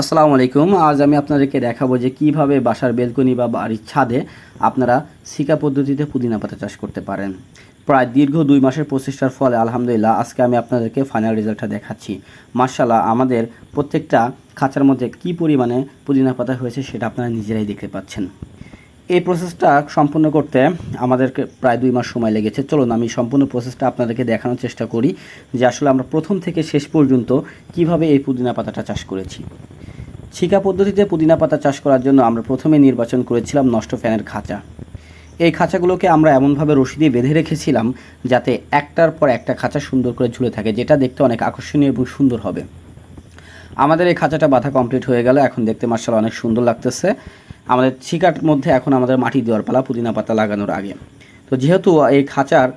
আসসালামু আলাইকুম। আজ আমি আপনাদেরকে দেখাবো যে কীভাবে বাসার বেলকনি বা বাড়ির ছাদে আপনারা সিকা পদ্ধতিতে পুদিনা পাতা চাষ করতে পারেন। প্রায় দীর্ঘ দুই মাসের প্রচেষ্টার ফলে আলহামদুলিল্লাহ আজকে আমি আপনাদেরকে ফাইনাল রেজাল্টটা দেখাচ্ছি। মার্শাল্লাহ আমাদের প্রত্যেকটা খাঁচার মধ্যে কি পরিমাণে পুদিনা পাতা হয়েছে সেটা আপনারা নিজেরাই দেখতে পাচ্ছেন। এই প্রসেসটা সম্পূর্ণ করতে আমাদেরকে প্রায় দুই মাস সময় লেগেছে। চলুন, আমি সম্পূর্ণ প্রসেসটা আপনাদেরকে দেখানোর চেষ্টা করি যে আসলে আমরা প্রথম থেকে শেষ পর্যন্ত কীভাবে এই পুদিনা পাতাটা চাষ করেছি। ছিকা পদ্ধতিতে পুদিনা পাতা চাষ করার জন্য আমরা প্রথমে নির্বাচন করেছিলাম নষ্ট ফ্যানের খাঁচা। এই খাঁচাগুলোকে আমরা এমনভাবে রশি দিয়ে বেঁধে রেখেছিলাম যাতে একটার পর একটা খাঁচা সুন্দর করে ঝুলে থাকে, যেটা দেখতে অনেক আকর্ষণীয় এবং সুন্দর হবে। আমাদের এই খাঁচাটা বাঁধা কমপ্লিট হয়ে গেল, এখন দেখতে মার্শাল অনেক সুন্দর লাগতেছে। আমাদের ছিকার মধ্যে এখন আমাদের মাটি দেওয়ার পালা পুদিনা পাতা লাগানোর আগে। তো যেহেতু এই খাঁচার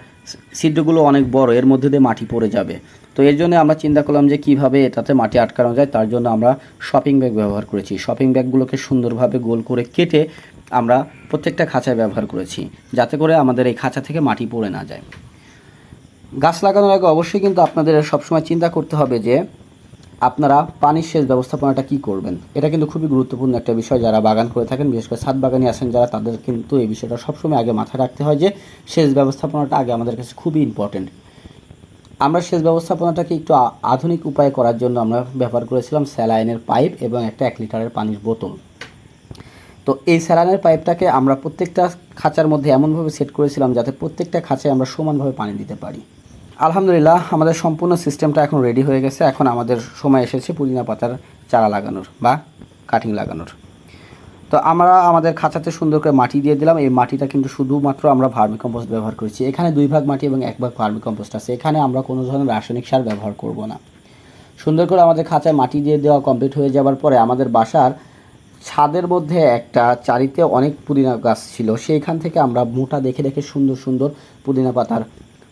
সিদ্ধগুলো অনেক বড়, এর মধ্যে দিয়ে মাটি পড়ে যাবে। তো এর জন্য আমরা চিন্তা করলাম যে কীভাবে এটাতে মাটি আটকানো যায়, তার জন্য আমরা শপিং ব্যাগ ব্যবহার করেছি। শপিং ব্যাগগুলোকে সুন্দরভাবে গোল করে কেটে আমরা প্রত্যেকটা খাঁচায় ব্যবহার করেছি, যাতে করে আমাদের এই খাঁচা থেকে মাটি পড়ে না যায়। গাছ লাগানোর আগে অবশ্যই কিন্তু আপনাদের সবসময় চিন্তা করতে হবে যে আপনারা পানির সেচ ব্যবস্থাপনাটা কি করবেন? এটা কিন্তু খুবই গুরুত্বপূর্ণ একটা বিষয় যারা বাগান করে থাকেন, বিশেষ করে ছাদ বাগানি আছেন যারা, তাদের কিন্তু এই বিষয়টা সবসময় আগে মাথায় রাখতে হয় যে সেচ ব্যবস্থাপনাটা আগে আমাদের কাছে খুবই ইম্পর্টেন্ট আমরা সেচ ব্যবস্থাপনাটাকে একটু আধুনিক উপায়ে করার জন্য আমরা ব্যবহার করেছিলাম স্যালাইনের পাইপ এবং একটা এক লিটারের পানির বোতল। তো এই স্যালাইনের পাইপটাকে আমরা প্রত্যেকটা খাঁচার মধ্যে এমনভাবে সেট করেছিলাম যাতে প্রত্যেকটা খাঁচায় আমরা সমানভাবে পানি দিতে পারি। আলহামদুলিল্লাহ, আমাদের সম্পূর্ণ সিস্টেমটা এখন রেডি হয়ে গেছে। এখন আমাদের সময় এসেছে পুদিনা পাতার চারা লাগানোর বা কাটিং লাগানোর। তো আমরা আমাদের খাঁচাতে সুন্দর করে মাটি দিয়ে দিলাম। এই মাটিটা কিন্তু শুধুমাত্র আমরা ভার্মি কম্পোস্ট ব্যবহার করেছি। এখানে দুই ভাগ মাটি এবং এক ভাগ ভার্মি কম্পোস্ট আছে। এখানে আমরা কোনো ধরনের রাসায়নিক সার ব্যবহার করব না। সুন্দর করে আমাদের খাঁচায় মাটি দিয়ে দেওয়া কমপ্লিট হয়ে যাওয়ার পরে আমাদের বাসার ছাদের মধ্যে একটা চারিতে অনেক পুদিনা গাছ ছিল। সেইখান থেকে আমরা মোটা দেখে দেখে সুন্দর সুন্দর পুদিনা পাতার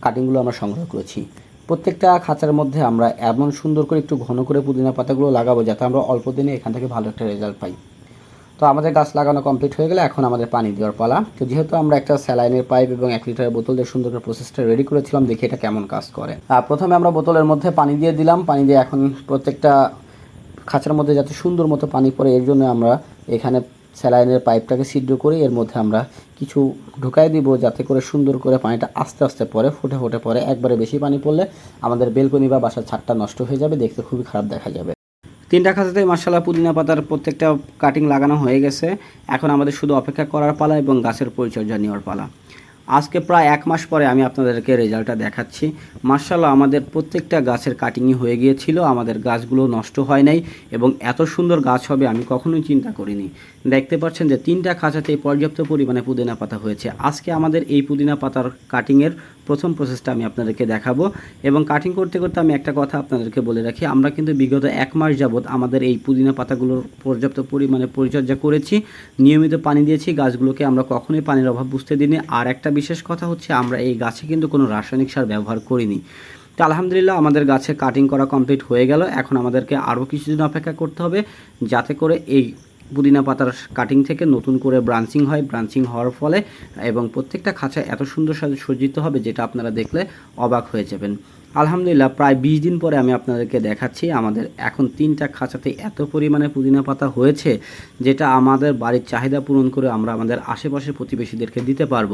কাটিংগুলো আমরা সংগ্রহ করেছি। প্রত্যেকটা খাঁচার মধ্যে আমরা এমন সুন্দর করে একটু ঘন করে পুদিনা পাতাগুলো লাগাবো যাতে আমরা অল্প দিনে এখান থেকে ভালো একটা রেজাল্ট পাই। তো আমাদের গাছ লাগানো কমপ্লিট হয়ে গেলে এখন আমাদের পানি দেওয়ার পালা। তো যেহেতু আমরা একটা স্যালাইনের পাইপ এবং এক লিটারের বোতল দিয়ে সুন্দর করে প্রসেসটা রেডি করেছিলাম, দেখি এটা কেমন কাজ করে। আর প্রথমে আমরা বোতলের মধ্যে পানি দিয়ে দিলাম। পানি দিয়ে এখন প্রত্যেকটা খাঁচার মধ্যে যাতে সুন্দর মতো পানি পড়ে, এর জন্য আমরা এখানে স্যালাইনের পাইপটাকে ছিদ্র করে এর মধ্যে আমরা কিছু ঢুকাই দিব যাতে করে সুন্দর করে পানিটা আস্তে আস্তে পড়ে ফুটে ফুটে পড়ে একবারে বেশি পানি পড়লে আমাদের বেলকনি বা বাসার ছাদটা নষ্ট হয়ে যাবে, দেখতে খুবই খারাপ দেখা যাবে। তিনটা খাঁচাতে মাসালা পুদিনা পাতার প্রত্যেকটা কাটিং লাগানো হয়ে গেছে। এখন আমাদের শুধু অপেক্ষা করার পালা এবং গাছের পরিচর্যা নেওয়ার পালা। আজকে প্রায় এক মাস পরে আমি আপনাদেরকে রেজাল্টটা দেখাচ্ছি। মার্শাল্লাহ আমাদের প্রত্যেকটা গাছের কাটিংই হয়ে গিয়েছিল, আমাদের গাছগুলো নষ্ট হয় নাই এবং এত সুন্দর গাছ হবে আমি কখনোই চিন্তা করিনি। দেখতে পাচ্ছেন যে তিনটা খাঁচাতে পর্যাপ্ত পরিমাণে পুদিনা পাতা হয়েছে। আজকে আমাদের এই পুদিনা পাতার কাটিংয়ের প্রথম প্রসেসটা আমি আপনাদেরকে দেখাবো এবং কাটিং করতে করতে আমি একটা কথা আপনাদেরকে বলে রাখি, আমরা কিন্তু বিগত এক মাস যাবৎ আমাদের এই পুদিনা পাতাগুলোর পর্যাপ্ত পরিমাণে পরিচর্যা করেছি, নিয়মিত পানি দিয়েছি, গাছগুলোকে আমরা কখনোই পানির অভাব বুঝতে দিইনি। আর একটা বিশেষ কথা হচ্ছে, আমরা এই গাছে কিন্তু কোনো রাসায়নিক সার ব্যবহার করিনি। তো আলহামদুলিল্লাহ আমাদের গাছে কাটিং করা কমপ্লিট হয়ে গেল, এখন আমাদেরকে আরও কিছুদিন অপেক্ষা করতে হবে যাতে করে এই পুদিনা পাতার কাটিং থেকে নতুন করে ব্রাঞ্চিং হয়। ব্রাঞ্চিং হওয়ার ফলে এবং প্রত্যেকটা খাঁচা এত সুন্দর সাজে সজ্জিত হবে যেটা আপনারা দেখলে অবাক হয়ে যাবেন। আলহামদুলিল্লাহ, প্রায় বিশ দিন পরে আমি আপনাদেরকে দেখাচ্ছি আমাদের এখন তিনটা খাঁচাতে এত পরিমাণে পুদিনা পাতা হয়েছে যেটা আমাদের বাড়ির চাহিদা পূরণ করে আমরা আমাদের আশেপাশের প্রতিবেশীদেরকে দিতে পারব।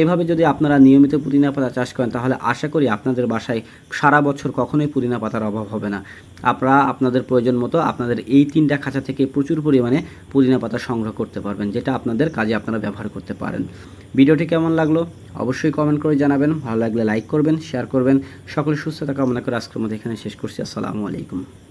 এভাবে যদি আপনারা নিয়মিত পুদিনা পাতা চাষ করেন, তাহলে আশা করি আপনাদের বাসায় সারা বছর কখনোই পুদিনা পাতার অভাব হবে না। আপনারা আপনাদের প্রয়োজন মতো আপনাদের এই তিনটা খাঁচা থেকে প্রচুর পরিমাণে পুদিনা পাতা সংগ্রহ করতে পারবেন, যেটা আপনাদের কাজে আপনারা ব্যবহার করতে পারেন। ভিডিওটি কেমন লাগল? অবশ্যই কমেন্ট করে জানাবেন, ভালো লাগলে লাইক করবেন শেয়ার করবেন। সকলে সুস্থতা কামনা করে আজকের মধ্যে এখানে শেষ করছি। আসসালামু আলাইকুম।